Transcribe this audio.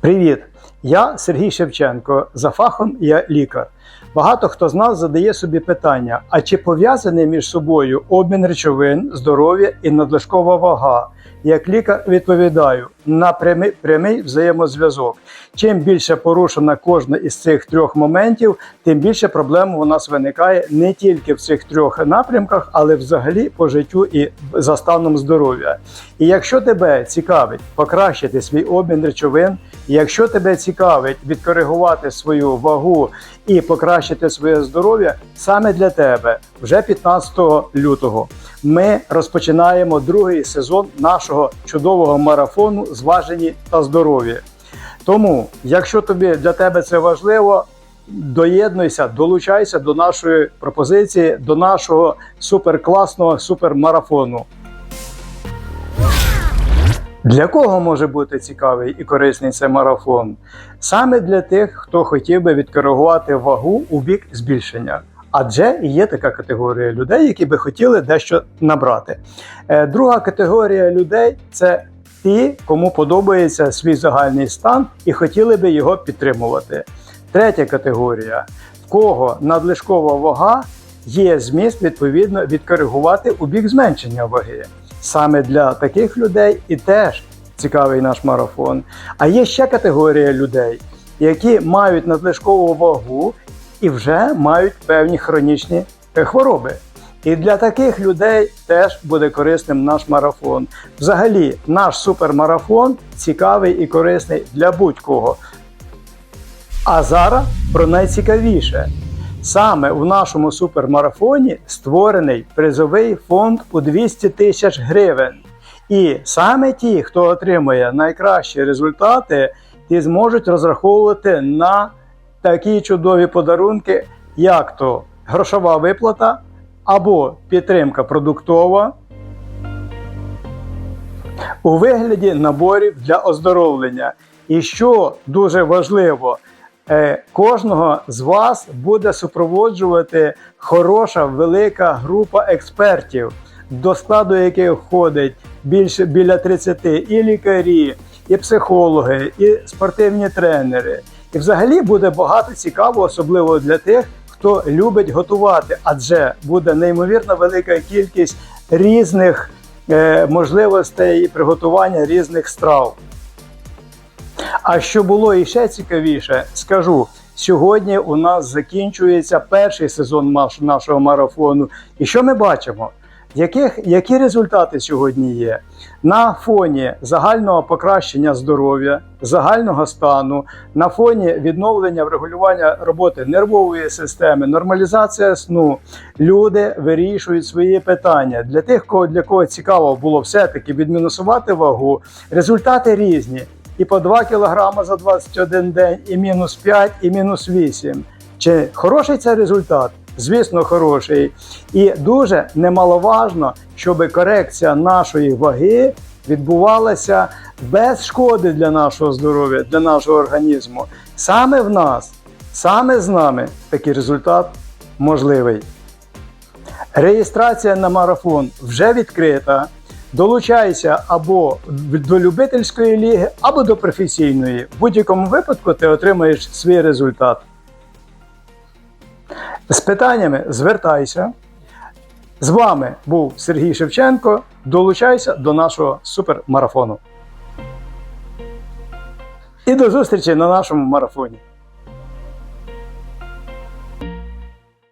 Привіт! Я Сергій Шевченко. За фахом я лікар. Багато хто з нас задає собі питання: а чи пов'язаний між собою обмін речовин, здоров'я і надлишкова вага? Як лікар відповідаю на прямий, прямий взаємозв'язок. Чим більше порушена кожна із цих трьох моментів, тим більше проблем у нас виникає не тільки в цих трьох напрямках, але взагалі по життю і за станом здоров'я. І якщо тебе цікавить покращити свій обмін речовин, якщо тебе цікавить відкоригувати свою вагу і покращити своє здоров'я, саме для тебе вже 15 лютого ми розпочинаємо другий сезон нашого чудового марафону Зважені та здорові. Тому, якщо тобі для тебе це важливо, доєднуйся, долучайся до нашої пропозиції, до нашого суперкласного супермарафону. Для кого може бути цікавий і корисний цей марафон? Саме для тих, хто хотів би відкоригувати вагу у бік збільшення. Адже є така категорія людей, які би хотіли дещо набрати. Е, Друга категорія людей це ті, кому подобається свій загальний стан і хотіли би його підтримувати. Третя категорія в кого надлишкова вага є зміст відповідно відкоригувати у бік зменшення ваги. Саме для таких людей і теж цікавий наш марафон. А є ще категорія людей, які мають надлишкову вагу і вже мають певні хронічні е, хвороби. І для таких людей теж буде корисним наш марафон. Взагалі, наш супермарафон цікавий і корисний для будь-кого. А зараз про найцікавіше. Саме в нашому супермарафоні створений призовий фонд у 200 тисяч гривень. І саме ті, хто отримує найкращі результати, ті зможуть розраховувати на такі чудові подарунки, як то грошова виплата або підтримка продуктова у вигляді наборів для оздоровлення. І що дуже важливо, кожного з вас буде супроводжувати хороша велика група експертів, до складу яких входить більше біля 30 і лікарі, і психологи, і спортивні тренери. І взагалі буде багато цікавого, особливо для тих, хто любить готувати, адже буде неймовірно велика кількість різних е, можливостей приготування різних страв. А що було іще цікавіше, скажу. Сьогодні у нас закінчується перший сезон наш- нашого марафону. І що ми бачимо? Яких, які результати сьогодні є? На фоні загального покращення здоров'я, загального стану, на фоні відновлення врегулювання роботи нервової системи, нормалізація сну, люди вирішують свої питання. Для тих, кого для кого цікаво було все-таки відмінусувати вагу, результати різні. І по 2 кг за 21 день, і мінус 5, і мінус 8. Чи хороший це результат? Звісно, хороший. І дуже немаловажно, щоб корекція нашої ваги відбувалася без шкоди для нашого здоров'я, для нашого організму. Саме в нас, саме з нами такий результат можливий. Реєстрація на марафон вже відкрита. Долучайся або до любительської ліги, або до професійної. В будь-якому випадку ти отримаєш свій результат. З питаннями звертайся. З вами був Сергій Шевченко. Долучайся до нашого супермарафону. І до зустрічі на нашому марафоні.